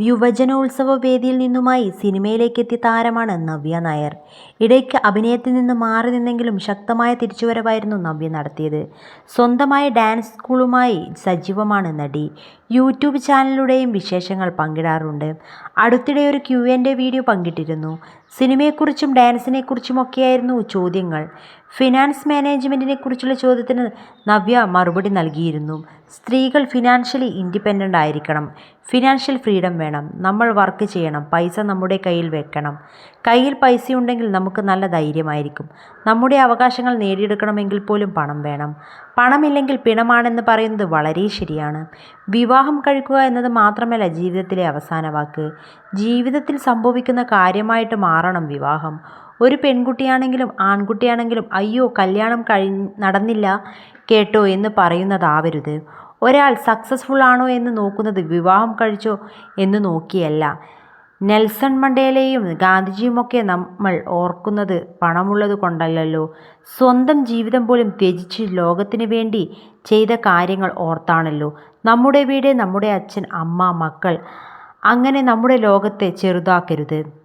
യുവജനോത്സവ വേദിയിൽ നിന്നുമായി സിനിമയിലേക്കെത്തിയ താരമാണ് നവ്യ നായർ. ഇടയ്ക്ക് അഭിനയത്തിൽ നിന്ന് മാറി നിന്നെങ്കിലും ശക്തമായ തിരിച്ചുവരവായിരുന്നു നവ്യ നടത്തിയത്. സ്വന്തമായ ഡാൻസ് സ്കൂളുമായി സജീവമാണ് നടി. യൂട്യൂബ് ചാനലിലൂടെയും വിശേഷങ്ങൾ പങ്കിടാറുണ്ട്. അടുത്തിടെ ഒരു ക്യു എന്റെ വീഡിയോ പങ്കിട്ടിരുന്നു. സിനിമയെക്കുറിച്ചും ഡാൻസിനെക്കുറിച്ചുമൊക്കെയായിരുന്നു ചോദ്യങ്ങൾ. ഫിനാൻസ് മാനേജ്മെന്റിനെക്കുറിച്ചുള്ള ചോദ്യത്തിന് നവ്യ മറുപടി നൽകിയിരുന്നു. സ്ത്രീകൾ ഫിനാൻഷ്യലി ഇൻഡിപെൻഡന്റ് ആയിരിക്കണം. ഫിനാൻഷ്യൽ ഫ്രീഡം വേണം. നമ്മൾ വർക്ക് ചെയ്യണം. പൈസ നമ്മുടെ കയ്യിൽ വെക്കണം. കയ്യിൽ പൈസയുണ്ടെങ്കിൽ നമുക്ക് നല്ല ധൈര്യമായിരിക്കും. നമ്മുടെ അവകാശങ്ങൾ നേടിയെടുക്കണമെങ്കിൽ പോലും പണം വേണം. പണമില്ലെങ്കിൽ പിണമാണെന്ന് പറയുന്നത് വളരെ ശരിയാണ്. വിവാഹം കഴിക്കുക എന്നത് മാത്രമല്ല ജീവിതത്തിലെ അവസാന വാക്ക്. ജീവിതത്തിൽ സംഭവിക്കുന്ന കാര്യമായിട്ട് മാറണം വിവാഹം. ഒരു പെൺകുട്ടിയാണെങ്കിലും ആൺകുട്ടിയാണെങ്കിലും അയ്യോ കല്യാണം കഴി നടന്നില്ല കേട്ടോ എന്ന് പറയുന്നതാവരുത്. ഒരാൾ സക്സസ്ഫുൾ ആണോ എന്ന് നോക്കുന്നത് വിവാഹം കഴിച്ചോ എന്ന് നോക്കിയല്ല. നെൽസൺ മണ്ടേലയും ഗാന്ധിജിയുമൊക്കെ നമ്മൾ ഓർക്കുന്നത് പണമുള്ളത് കൊണ്ടല്ലല്ലോ. സ്വന്തം ജീവിതം പോലും ത്യജിച്ച് ലോകത്തിന് വേണ്ടി ചെയ്ത കാര്യങ്ങൾ ഓർത്താണല്ലോ. നമ്മുടെ വീട് നമ്മുടെ അച്ഛൻ അമ്മ മക്കൾ അങ്ങനെ നമ്മുടെ ലോകത്തെ ചെറുതാക്കരുത്.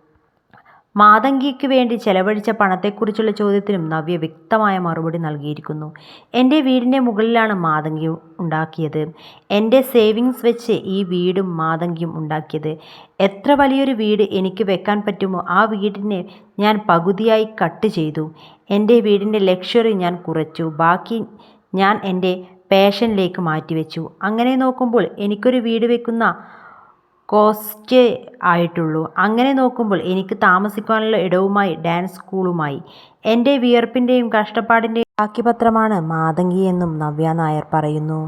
മാതങ്കിക്ക് വേണ്ടി ചെലവഴിച്ച പണത്തെക്കുറിച്ചുള്ള ചോദ്യത്തിനും നവ്യ വ്യക്തമായ മറുപടി നൽകിയിരിക്കുന്നു. എന്റെ വീടിന്റെ മുകളിലാണ് മാതങ്കി ഉണ്ടാക്കിയത്. എന്റെ സേവിങ്സ് വെച്ച് ഈ വീടും മാതങ്കിയും ഉണ്ടാക്കിയത്. എത്ര വലിയൊരു വീട് എനിക്ക് വെക്കാൻ പറ്റുമോ ആ വീടിനെ ഞാൻ പകുതിയായി കട്ട് ചെയ്തു. എന്റെ വീടിന്റെ ലക്ഷറി ഞാൻ കുറച്ചു. ബാക്കി ഞാൻ എന്റെ പാഷനിലേക്ക് മാറ്റിവെച്ചു. അങ്ങനെ നോക്കുമ്പോൾ എനിക്കൊരു വീട് വെക്കുന്ന കോസ്റ്റേ ആയിട്ടുള്ളൂ. അങ്ങനെ നോക്കുമ്പോൾ എനിക്ക് താമസിക്കാനുള്ള ഇടവുമായി ഡാൻസ് സ്കൂളുമായി. എന്റെ വിയർപ്പിന്റെയും കഷ്ടപ്പാടിന്റെയും ബാക്കിപത്രമാണ് മാതംഗി എന്നും നവ്യ നായർ പറയുന്നു.